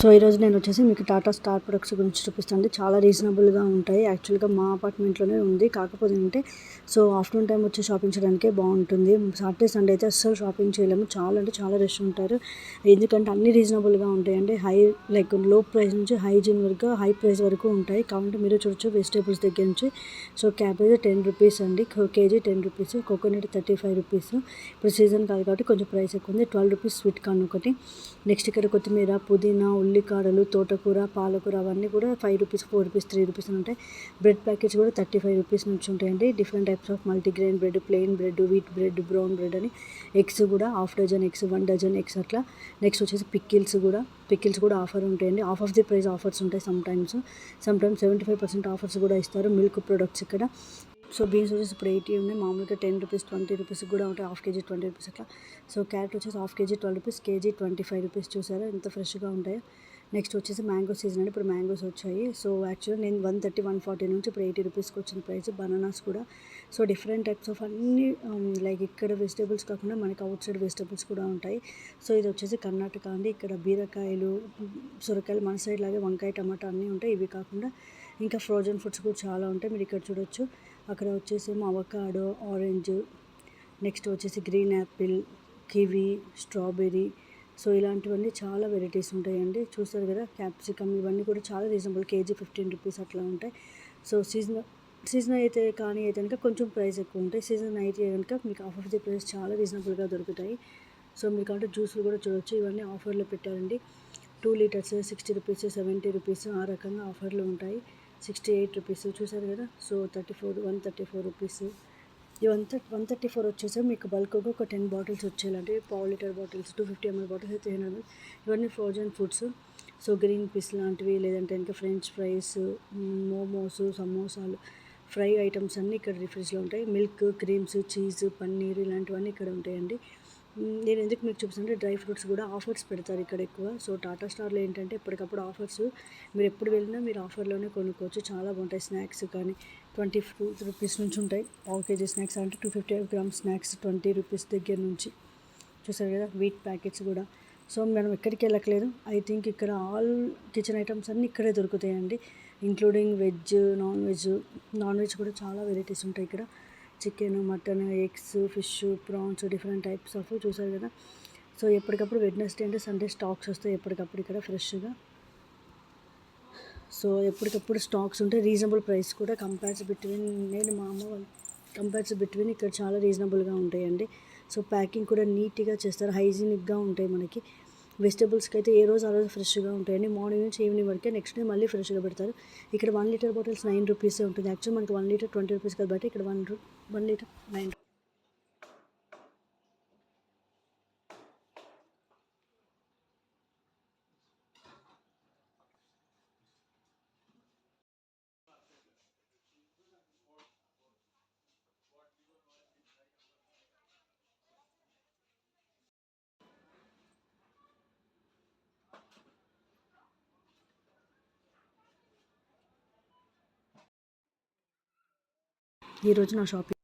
So ఈరోజు నేను వచ్చేసి మీకు టాటా స్టార్ ప్రొడక్ట్స్ గురించి చూపిస్తాను. చాలా రీజనబుల్గా ఉంటాయి. యాక్చువల్గా మా అపార్ట్మెంట్లోనే ఉంది. కాకపోతే ఏంటంటే సో ఆఫ్టర్నూన్ టైం వచ్చి షాపింగ్ చేయడానికే బాగుంటుంది. సాటర్డే సండే అయితే అస్సలు షాపింగ్ చేయలేము. చాలా అంటే చాలా రష్ ఉంటారు. ఎందుకంటే అన్ని రీజనబుల్గా ఉంటాయి. అంటే హై లైక్లో ప్రైస్ నుంచి హైజీన్ వరకు హై ప్రైస్ వరకు ఉంటాయి. కాబట్టి మీరు చూడొచ్చు వెజిటేబుల్స్ దగ్గర నుంచి. సో క్యాబేజ్ టెన్ రూపీస్ అండి. KG ten rupees coconut thirty five rupees ఇప్పుడు సీజన్ కాదు కాబట్టి కొంచెం ప్రైస్ ఎక్కువ ఉంది. ట్వెల్వ్ రూపీస్ స్వీట్ కార్న్ ఒకటి. నెక్స్ట్ ఇక్కడ కొత్తిమీర పుదీనా ఉల్లికాడలు తోటకూర పాలకూర అవన్నీ కూడా five rupees four rupees three rupees ఉంటాయి. బ్రెడ్ ప్యాకెట్స్ కూడా థర్టీ ఫైవ్ రూపీస్ నుంచి ఉంటాయండి. Different types of multigrain bread plain bread wheat bread brown bread అని ఎగ్స్ కూడా half dozen eggs one dozen eggs అట్లా. నెక్స్ట్ వచ్చేసి పిక్కిల్స్ కూడా. Pickles కూడా ఆఫర్ ఉంటాయండి. Off off the price offers ఉంటాయి some times some times seventy five percent offers కూడా ఇస్తారు. మిల్క్ ప్రొడక్ట్స్ ఇక్కడ. సో బీన్స్ వచ్చేసి ఇప్పుడు ఎయిటీ ఉన్నాయి. మామూలుగా టెన్ రూపీస్ ట్వంటీ రూపీస్ కూడా ఉంటాయి. హాఫ్ కేజీ ట్వంటీ రూపీస్ అట్లా. సో క్యారెట్ వచ్చేసి half KG twelve rupees. KG twenty five rupees చూసారా? ఎంత ఫ్రెష్గా ఉంటాయి. నెక్స్ట్ వచ్చేసి మ్యాంగో సీజన్ అని ఇప్పుడు మ్యాంగోస్ వచ్చాయి. సో యాక్చువల్గా నేను వన్ థర్టీ వన్ ఫార్టీ నుంచి ఇప్పుడు ఎయిటీ రూపీస్కి వచ్చిన ప్రైస్ బనానాస్ కూడా. సో డిఫరెంట్ టైప్స్ ఆఫ్ అన్ని లైక్ ఇక్కడ వెజిటేబుల్స్ కాకుండా మనకి అవుట్ సైడ్ వెజిటేబుల్స్ కూడా ఉంటాయి. సో ఇది వచ్చేసి కర్ణాటక అండి. ఇక్కడ బీరకాయలు సొరకాయలు మన సైడ్ లాగే వంకాయ టమాటా అన్నీ ఉంటాయి. ఇవి కాకుండా ఇంకా ఫ్రోజన్ ఫుడ్స్ కూడా చాలా ఉంటాయి. మీరు ఇక్కడ చూడొచ్చు. అక్కడ వచ్చేసేమో అవకాడో ఆరెంజ్ నెక్స్ట్ వచ్చేసి green apple kiwi strawberry. So ఇలాంటివన్నీ చాలా వెరైటీస్ ఉంటాయండి. చూస్తారు కదా క్యాప్సికమ్ ఇవన్నీ కూడా చాలా రీజనబుల్ కేజీ ఫిఫ్టీన్ రూపీస్ అట్లా ఉంటాయి. సో సీజన్ సీజన్ అయితే కానీ అయితే కనుక కొంచెం ప్రైస్ ఎక్కువ ఉంటాయి. సీజన్ అయితే కనుక మీకు ఆఫ్ ఆఫ్ ది ప్రైస్ చాలా రీజనబుల్గా దొరుకుతాయి. సో మీకు అంటే జ్యూస్లు కూడా చూడొచ్చు ఇవన్నీ ఆఫర్లో పెట్టారండి. Two litres sixty rupees seventy rupees ఆ రకంగా ఆఫర్లు ఉంటాయి. సిక్స్టీ ఎయిట్ రూపీస్ చూసారు కదా? So thirty four one thirty four rupees ఇవంతా వన్ థర్టీ ఫోర్ వచ్చేసి మీకు బల్క్గా ఒక టెన్ బాటిల్స్ వచ్చేలాంటి పావు litre bottles two fifty ML bottles అయితే హండ్రెడ్ ఇవన్నీ frozen foods so green peas లాంటివి లేదంటే ఇంకా ఫ్రెంచ్ ఫ్రైస్ మోమోస్ సమోసాలు ఫ్రై ఐటమ్స్ అన్నీ ఇక్కడ రిఫ్రిజ్లో ఉంటాయి. మిల్క్ క్రీమ్స్ చీజ్ పన్నీర్ ఇలాంటివన్నీ ఇక్కడ ఉంటాయండి. నేను ఎందుకు మీకు చూపిస్తుంటే డ్రై ఫ్రూట్స్ కూడా ఆఫర్స్ పెడతారు ఇక్కడ ఎక్కువ. సో టాటా స్టార్లో ఏంటంటే ఎప్పటికప్పుడు ఆఫర్స్. మీరు ఎప్పుడు వెళ్ళినా మీరు ఆఫర్లోనే కొనుక్కోవచ్చు. చాలా బాగుంటాయి స్నాక్స్ కానీ ట్వంటీ రూపీస్ నుంచి ఉంటాయి. పావు కేజీ స్నాక్స్ అంటే two fifty gram snacks twenty rupees దగ్గర నుంచి. చూసారు కదా వీట్ ప్యాకెట్స్ కూడా. సో మనం ఎక్కడికి వెళ్ళట్లేదు. ఐ థింక్ ఇక్కడ ఆల్ కిచెన్ ఐటమ్స్ అన్నీ ఇక్కడే దొరుకుతాయండి. Including veg non veg non veg కూడా చాలా వెరైటీస్ ఉంటాయి ఇక్కడ. Chicken mutton eggs fish prawns different types of చూసారు కదా. సో ఎప్పటికప్పుడు వెడ్నెస్డే అంటే సండే స్టాక్స్ వస్తాయి ఎప్పటికప్పుడు ఇక్కడ ఫ్రెష్గా. సో ఎప్పటికప్పుడు స్టాక్స్ ఉంటాయి రీజనబుల్ ప్రైస్ కూడా కంపేర్స్ బిట్వీన్ నేను మా అమ్మ వాళ్ళు కంపేర్స్ బిట్వీన్ ఇక్కడ చాలా రీజనబుల్గా ఉంటాయండి. సో ప్యాకింగ్ కూడా నీట్గా చేస్తారు హైజీనిక్గా ఉంటాయి మనకి. వెజిటబుల్స్కి అయితే ఏ రోజు ఆ రోజు ఫ్రెష్గా ఉంటాయండి. మార్నింగ్ నుంచి ఈవినింగ్ వరకే నెక్స్ట్ డే మళ్ళీ ఫ్రెష్గా పెడతారు. ఇక్కడ వన్ లీటర్ బాటిల్స్ నైన్ రూపీసే ఉంటుంది. యాక్చువల్ మనకి వన్ లీటర్ ట్వంటీ రూపీస్ కాబట్టి ఇక్కడ వన్ వన్ లీటర్ నైన్ ఈరోజు నా షాపింగ్